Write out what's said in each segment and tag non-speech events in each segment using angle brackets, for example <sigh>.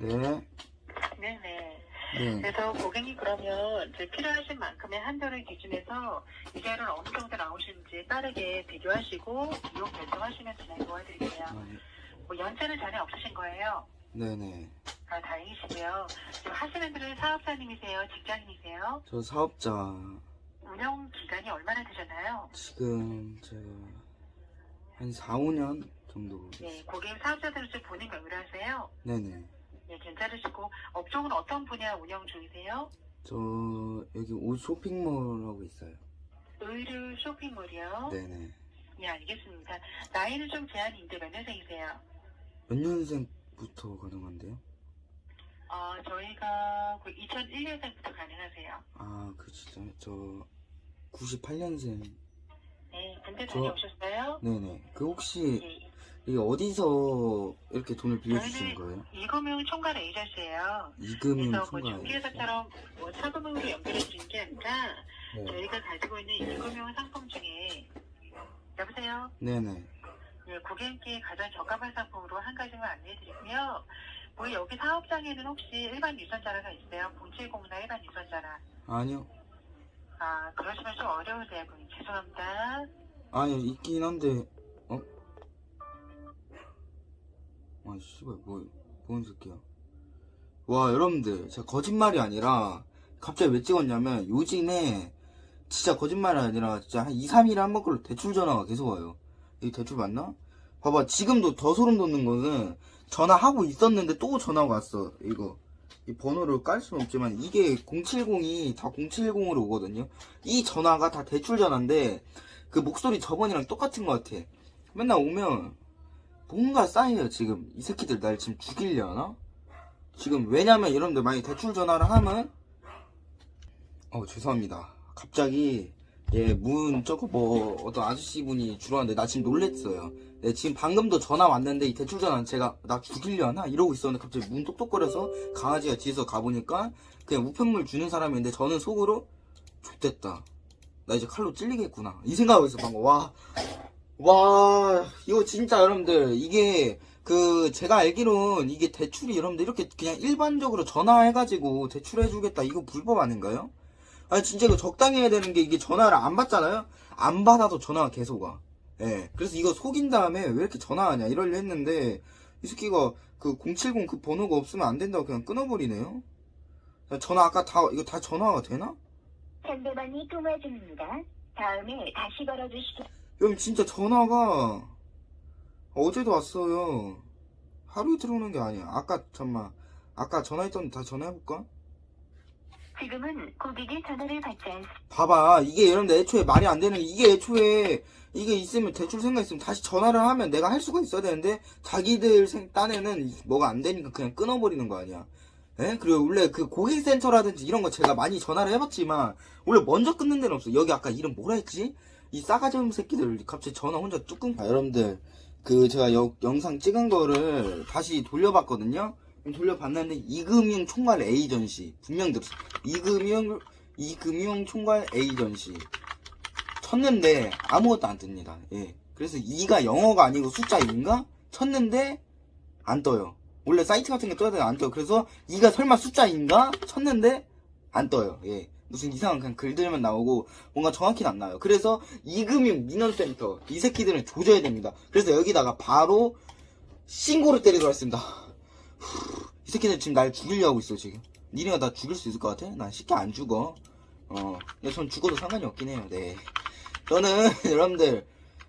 네. 네네. 네. 그래서 고객님 그러면 이제 필요하신 만큼의 한도를 기준해서 이자율은 어느 정도 나오시는지 빠르게 비교하시고 이용 결정하시면 진행 도와드릴게요. 아, 뭐 연체는 전혀 없으신 거예요? 네네. 아, 다행이시고요. 지금 하시는 분은 사업자님이세요? 직장인이세요? 저 사업자 운영 기간이 얼마나 되셨나요? 지금 제가 한 4, 5년 정도. 네, 고객 사업자들은 좀 본인 명의로 하세요? 네네. 네, 괜찮으시고 업종은 어떤 분야 운영 중이세요? 저 여기 옷 쇼핑몰 하고 있어요. 의류 쇼핑몰이요? 네네. 네, 알겠습니다. 나이는 좀 제한이 있는데 몇 년생이세요? 몇 년생부터 가능한데요? 어, 저희가 2001년생부터 가능하세요. 아, 그 진짜 저 98년생. 네, 군대 저- 다녀오셨어요? 네네. 그 혹시 네. 이게 어디서 이렇게 돈을 빌려주시는 거예요? 이금융 총괄 에이전시예요. 이금융 그래서 뭐 총괄. 중개사처럼 뭐 차금융으로 연결해 주는 게 아니라 네. 저희가 가지고 있는 이금융 상품 중에 여보세요? 네네. 네, 고객님께 가장 적합한 상품으로 한 가지만 안내해 드리고요. 우리 여기 사업장에는 혹시 일반 유선자라가 있어요? 070나 일반 유선자라. 아니요. 아, 그러시면 좀 어려우세요, 고객님. 죄송합니다. 아니 있긴 한데 아 씨발 뭐 뭔 새끼야 와 여러분들 진짜 거짓말이 아니라 갑자기 왜 찍었냐면 요즘에 진짜 거짓말이 아니라 진짜 한 2, 3일에 한 번꼴로 대출 전화가 계속 와요 이게 대출 맞나? 봐봐 지금도 더 소름 돋는 거는 전화하고 있었는데 또 전화가 왔어 이거 이 번호를 깔 수는 없지만 이게 070이 다 070으로 오거든요 이 전화가 다 대출 전화인데 그 목소리 저번이랑 똑같은 것 같아. 맨날 오면 뭔가 쌓여요 지금 이 새끼들 날 지금 죽이려나? 지금 왜냐면 여러분들 만약 대출 전화를 하면 어 죄송합니다. 갑자기 예문 저거 뭐 어떤 아저씨 분이 들어왔는데 나 지금 놀랬어요. 네, 지금 방금도 전화 왔는데 이 대출 전화는 제가 나 죽이려나 이러고 있었는데 갑자기 문 똑똑거려서 강아지가 뒤에서 가보니까 그냥 우편물 주는 사람인데 저는 속으로 좋됐다. 나 이제 칼로 찔리겠구나. 이 생각하고 있어, 방금. 와. 와, 이거 진짜 여러분들, 이게, 그, 제가 알기론 이게 대출이 여러분들 이렇게 그냥 일반적으로 전화해가지고 대출해주겠다. 이거 불법 아닌가요? 아니, 진짜 이거 적당히 해야 되는 게 이게 전화를 안 받잖아요? 안 받아도 전화가 계속 와. 예. 그래서 이거 속인 다음에 왜 이렇게 전화하냐, 이러려 했는데, 이 새끼가 그 070 그 번호가 없으면 안 된다고 그냥 끊어버리네요? 전화 아까 다, 이거 다 전화가 되나? 상대방이 통화 중입니다. 다음에 다시 걸어주시기 여러분 진짜 전화가 어제도 왔어요. 하루 이틀 오는 게 아니야. 아까 잠만 아까 전화했던 다 전화해볼까? 지금은 고객의 전화를 받지 않습니다. 봐봐 이게 여러분들 애초에 말이 안 되는 게 이게 애초에 이게 있으면 대출 생각 있으면 다시 전화를 하면 내가 할 수가 있어야 되는데 자기들 생, 딴에는 뭐가 안 되니까 그냥 끊어버리는 거 아니야. 예? 그리고 원래 그 고객센터라든지 이런 거 제가 많이 전화를 해봤지만 원래 먼저 끊는 데는 없어. 여기 아까 이름 뭐라 했지? 이 싸가지 없는 새끼들 갑자기 전화 혼자 뚝 끊고. 아, 여러분들 그 제가 여- 영상 찍은 거를 다시 돌려봤거든요. 돌려봤는데 이금융 총괄 에이전시 분명 들었어. 이금융 이금융 총괄 에이전시 쳤는데 아무것도 안 뜹니다. 예. 그래서 2가 영어가 아니고 숫자 2인가? 쳤는데 안 떠요. 원래 사이트 같은 게 떠야 되는데 안 떠요. 그래서 2가 설마 숫자 2인가? 쳤는데 안 떠요. 예. 무슨 이상한 그냥 글들만 나오고 뭔가 정확히는 안 나와요. 그래서 이금융 민원센터 이 새끼들은 조져야 됩니다. 그래서 여기다가 바로 신고를 때리도록 하겠습니다. 후, 이 새끼들 지금 날 죽이려고 하고 있어 지금. 니네가 나 죽일 수 있을 것 같아? 난 쉽게 안 죽어. 어, 근데 전 죽어도 상관이 없긴 해요. 네. 저는 <laughs> 여러분들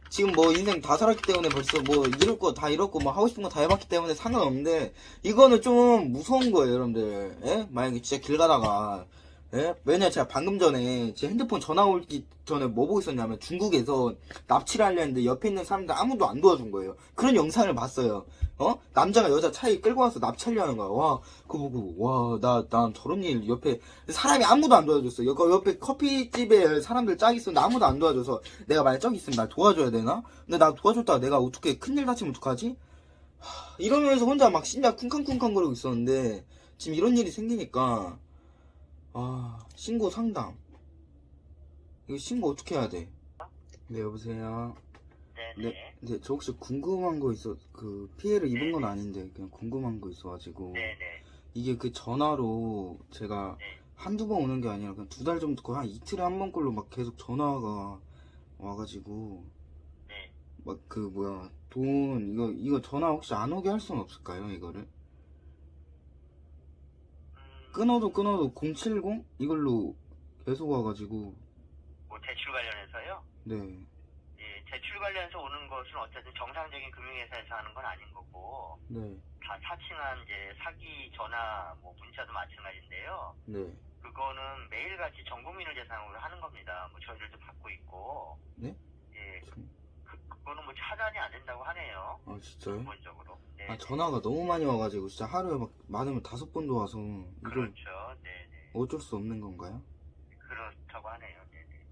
지금 뭐 인생 다 살았기 때문에 벌써 뭐 이룰 거다 이뤘고 뭐 하고 싶은 거 다 해봤기 때문에 상관없는데 이거는 좀 무서운 거예요, 여러분들. 예? 만약에 진짜 길 가다가 예? 왜냐 제가 방금 전에 제 핸드폰 전화 오기 전에 뭐 보고 있었냐면 중국에서 납치를 하려 했는데 옆에 있는 사람들 아무도 안 도와준 거예요. 그런 영상을 봤어요. 어? 남자가 여자 차에 끌고 와서 납치하려 하는 거야. 와, 그거 보고, 와, 나, 난 저런 일 옆에, 사람이 아무도 안 도와줬어. 옆, 옆에 커피집에 사람들 짝 있었는데 아무도 안 도와줘서 내가 만약 저기 있으면 날 도와줘야 되나? 근데 나 도와줬다가 내가 어떻게 큰일 다치면 어떡하지? 하, 이러면서 혼자 막 심장 쿵쾅쿵쾅 거리고 있었는데, 지금 이런 일이 생기니까, 아, 신고 상담. 이거 신고 어떻게 해야 돼? 네, 여보세요. 네. 네, 네. 네. 저 혹시 궁금한 거 있어 그 피해를 입은 건 아닌데 그냥 궁금한 거 있어가지고 네, 네. 이게 그 전화로 제가 네. 한두 번 오는 게 아니라 그냥 두달 전부터 거의 한 이틀에 한번 걸로 막 계속 전화가 와가지고 네. 막 그 뭐야 돈 이거 이거 전화 혹시 안 오게 할 수는 없을까요 이거를 음, 끊어도 끊어도 070 이걸로 계속 와가지고 뭐 대출 관련해서요? 네 예, 대출 관련해서 오는 것은 어쨌든 정상적인 금융회사에서 하는 건 아닌 거고 네, 다 사칭한 이제 사기 전화 뭐 문자도 마찬가지인데요. 네. 그거는 매일같이 전 국민을 대상으로 하는 겁니다. 뭐 저희들도 받고 있고. 네? 예, 참. 그, 그거는 뭐 차단이 안 된다고 하네요. 아 진짜요? 기본적으로. 네. 아 전화가 너무 많이 와가지고 진짜 하루에 막 많으면 다섯 번도 와서 그렇죠. 네, 네. 어쩔 수 없는 건가요? 그렇다고 하네요. 네, 네.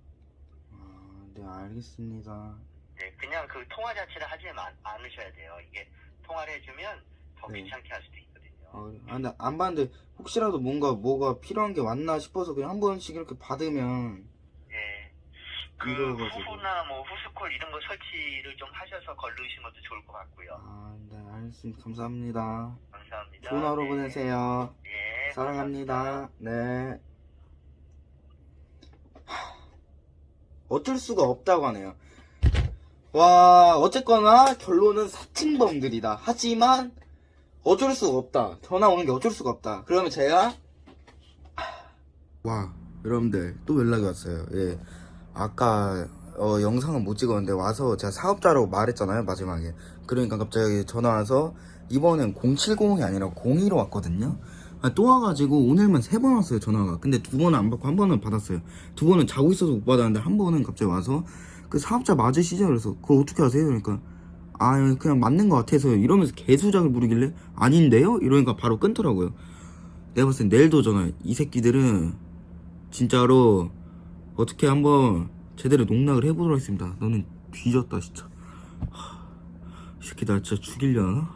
아, 네 알겠습니다. 네, 그냥 그 통화 자체를 하지 마- 않으셔야 돼요. 이게 통화를 해주면 더 네. 귀찮게 할 수도 있거든요. 아. 아, 근데 안 봤는데 혹시라도 뭔가 뭐가 필요한 게 왔나 싶어서 그냥 한 번씩 이렇게 받으면 예. 그 이거가지고. 후후나 뭐 후스콜 이런 거 설치를 좀 하셔서 걸르시는 것도 좋을 것 같고요. 아, 네 알겠습니다. 감사합니다. 감사합니다. 좋은 하루 네. 보내세요. 예. 사랑합니다. 네. 하, 어쩔 수가 없다고 하네요. 와, 어쨌거나 결론은 사칭범들이다. 하지만 어쩔 수가 없다. 전화 오는 게 어쩔 수가 없다. 그러면 제가 와, 여러분들 또 연락이 왔어요. 예. 아까 어, 영상은 못 찍었는데 와서 제가 사업자라고 말했잖아요 마지막에. 그러니까 갑자기 전화 와서 이번엔 070이 아니라 02로 왔거든요. 아, 또 와가지고 오늘만 세 번 왔어요 전화가. 근데 두 번은 안 받고 한 번은 받았어요. 두 번은 자고 있어서 못 받았는데 한 번은 갑자기 와서 그 사업자 맞으시죠 그래서 그걸 어떻게 하세요? 그러니까 아 그냥 맞는 것 같아서요. 이러면서 개수작을 부르길래 아닌데요? 이러니까 바로 끊더라고요. 내가 봤을 땐 내일도 전화 이 새끼들은 진짜로 어떻게 한번 제대로 농락을 해보도록 하겠습니다. 너는 뒤졌다 진짜. 하, 이 새끼 나 진짜 죽이려나?